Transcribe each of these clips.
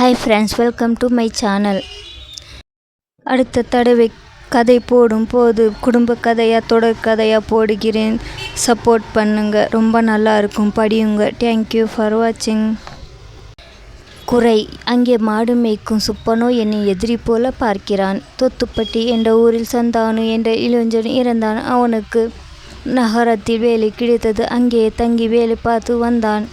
Hi friends welcome to my channel அடுத்த தடவை கதை போடும் போது குடும்ப கதையாக தொடர் கதையாக போடுகிறேன். சப்போர்ட் பண்ணுங்க. ரொம்ப நல்லா இருக்கும். படியுங்க. தேங்க்யூ ஃபார் வாட்சிங் குறை. அங்கே மாடு மேய்க்கும் சுப்பனோ என்னை எதிரி போல பார்க்கிறான். தொத்துப்பட்டி என்ற ஊரில் சந்தானு என்ற இளைஞன் இறந்தான். அவனுக்கு நகரத்தில் வேலை கிடைத்தது. அங்கே தங்கி வேலை பார்த்து வந்தான்.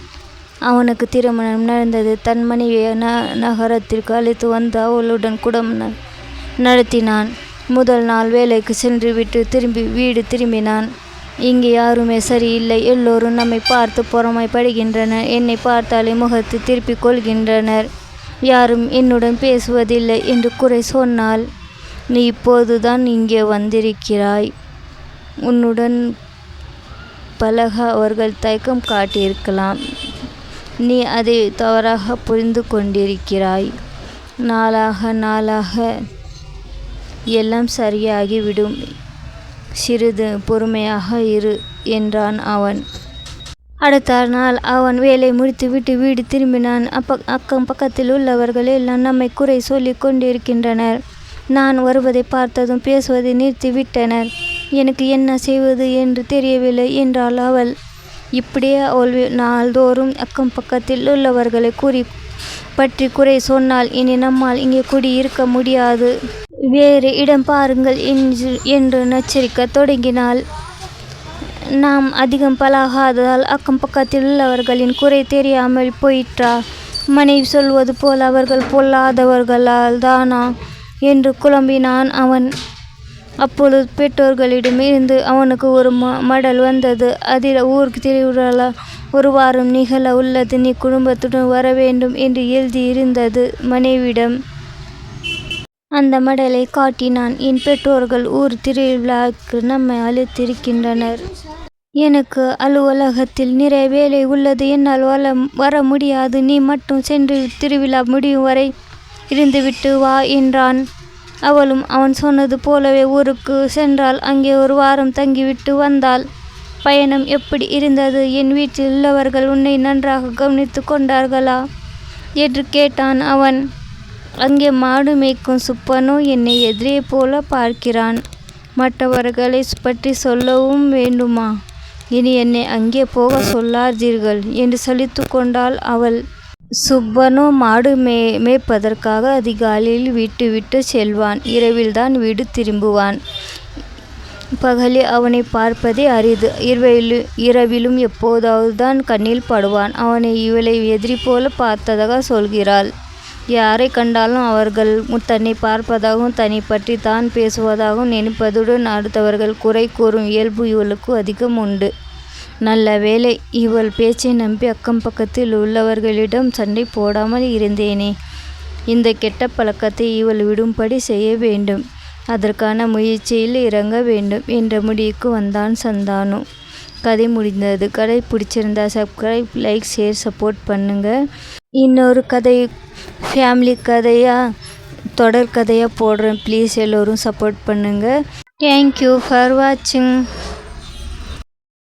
அவனுக்கு திருமணம் நடந்தது. தன் மனைவியை ந நகரத்திற்கு அழைத்து வந்து அவளுடன் குடும்பம் நடத்தினான். முதல் நாள் வேலைக்கு சென்று விட்டு திரும்பி வீடு திரும்பினான். இங்கே யாருமே சரியில்லை. எல்லோரும் நம்மை பார்த்து பொறாமைப்படுகின்றனர் என்னை பார்த்தாலே முகத்தை திருப்பிக் கொள்கின்றனர். யாரும் என்னுடன் பேசுவதில்லை என்று குறை சொன்னால் நீ இப்போதுதான் இங்கே வந்திருக்கிறாய். உன்னுடன் பழக அவர்கள் தயக்கம் காட்டியிருக்கலாம். நீ அதை தவறாக புரிந்து கொண்டிருக்கிறாய். நாளாக நாளாக எல்லாம் சரியாகிவிடும். சிறிது பொறுமையாக இரு என்றான் அவன். அடுத்த நாள் அவன் வேலை முடித்துவிட்டு வீடு திரும்பினான். அப்ப அக்கம் பக்கத்தில் உள்ளவர்கள் எல்லாம் நம்மை குறை சொல்லி கொண்டிருக்கின்றனர். நான் வருவதை பார்த்ததும் பேசுவதை நிறுத்திவிட்டனர். எனக்கு என்ன செய்வது என்று தெரியவில்லை என்றாள் அவள். இப்படியே அவள் நாள்தோறும் அக்கம் பக்கத்தில் உள்ளவர்களை கூறி பற்றி குறை சொன்னால் இனி நம்மால் இங்கே குடியிருக்க முடியாது. வேறு இடம் பாருங்கள் என்று என்று நச்சரிக்க தொடங்கினாள். நாம் அதிகம் பழகாததால் அக்கம் பக்கத்தில் உள்ளவர்களின் குறை தெரியாமல் போயிற்றா? மனைவி சொல்வது போல் அவர்கள் பொல்லாதவர்களால் தானா? என்று குழம்பினான் அவன். அப்பொழுது பெற்றோர்களிடமிருந்து அவனுக்கு ஒரு ம மடல் வந்தது. அதில் ஊருக்கு திருவிழா ஒரு வாரம் நிகழ உள்ளது. நீ குடும்பத்துடன் வர வேண்டும் என்று எழுதியிருந்தது மனைவிடம். அந்த மடலை காட்டினான். என் பெற்றோர்கள் ஊர் திருவிழாவுக்கு நம்மை அழைத்திருக்கின்றனர். எனக்கு அலுவலகத்தில் நிறைய வேலை உள்ளது. என்னால் வர வர முடியாது. நீ மட்டும் சென்று திருவிழா முடியும் வரை இருந்துவிட்டு வா என்றான். அவளும் அவன் சொன்னது போலவே ஊருக்கு சென்றால் அங்கே ஒரு வாரம் தங்கிவிட்டு வந்தாள். பயணம் எப்படி இருந்தது? என் வீட்டில் உள்ளவர்கள் உன்னை நன்றாக கவனித்து கொண்டார்களா? என்று கேட்டான் அவன். அங்கே மாடு மேய்க்கும் சுப்பனோ என்னை எதிரே போல பார்க்கிறான். மற்றவர்களை பற்றி சொல்லவும் வேண்டுமா? இனி என்னை அங்கே போக சொல்லாதீர்கள் என்று சலித்து கொண்டாள் அவள். சுப்பனோ மாடு மே மேய்ப்பதற்காக அதிகாலையில் வீட்டு விட்டு செல்வான். இரவில்தான் வீடு திரும்புவான். பகலில் அவனை பார்ப்பதே அரிது. இரவிலும் இரவிலும் எப்போதாவது தான் கண்ணில் படுவான். அவனை இவளை எதிரி போல பார்த்ததாக சொல்கிறாள். யாரை கண்டாலும் அவர்கள் தன்னை பார்ப்பதாகவும் தன்னை பற்றி தான் பேசுவதாகவும் நினைப்பதுடன் அடுத்தவர்கள் குறை கூறும் இயல்பு இவளுக்கு அதிகம் உண்டு. நல்ல வேளை இவள் பேச்சை நம்பி அக்கம் பக்கத்தில் உள்ளவர்களிடம் சண்டை போடாமல் இருந்தேனே. இந்த கெட்ட பழக்கத்தை இவள் விடும்படி செய்ய வேண்டும். அதற்கான முயற்சியில் இறங்க வேண்டும் என்ற முடிவுக்கு வந்தான் சந்தானு. கதை முடிந்தது. கதை பிடிச்சிருந்தா சப்ஸ்கிரைப் லைக் ஷேர் சப்போர்ட் பண்ணுங்கள் இன்னொரு கதை ஃபேமிலி கதையாக தொடர் கதையாக போடுறேன். ப்ளீஸ் எல்லோரும் சப்போர்ட் பண்ணுங்கள் தேங்க்யூ ஃபார் வாட்சிங்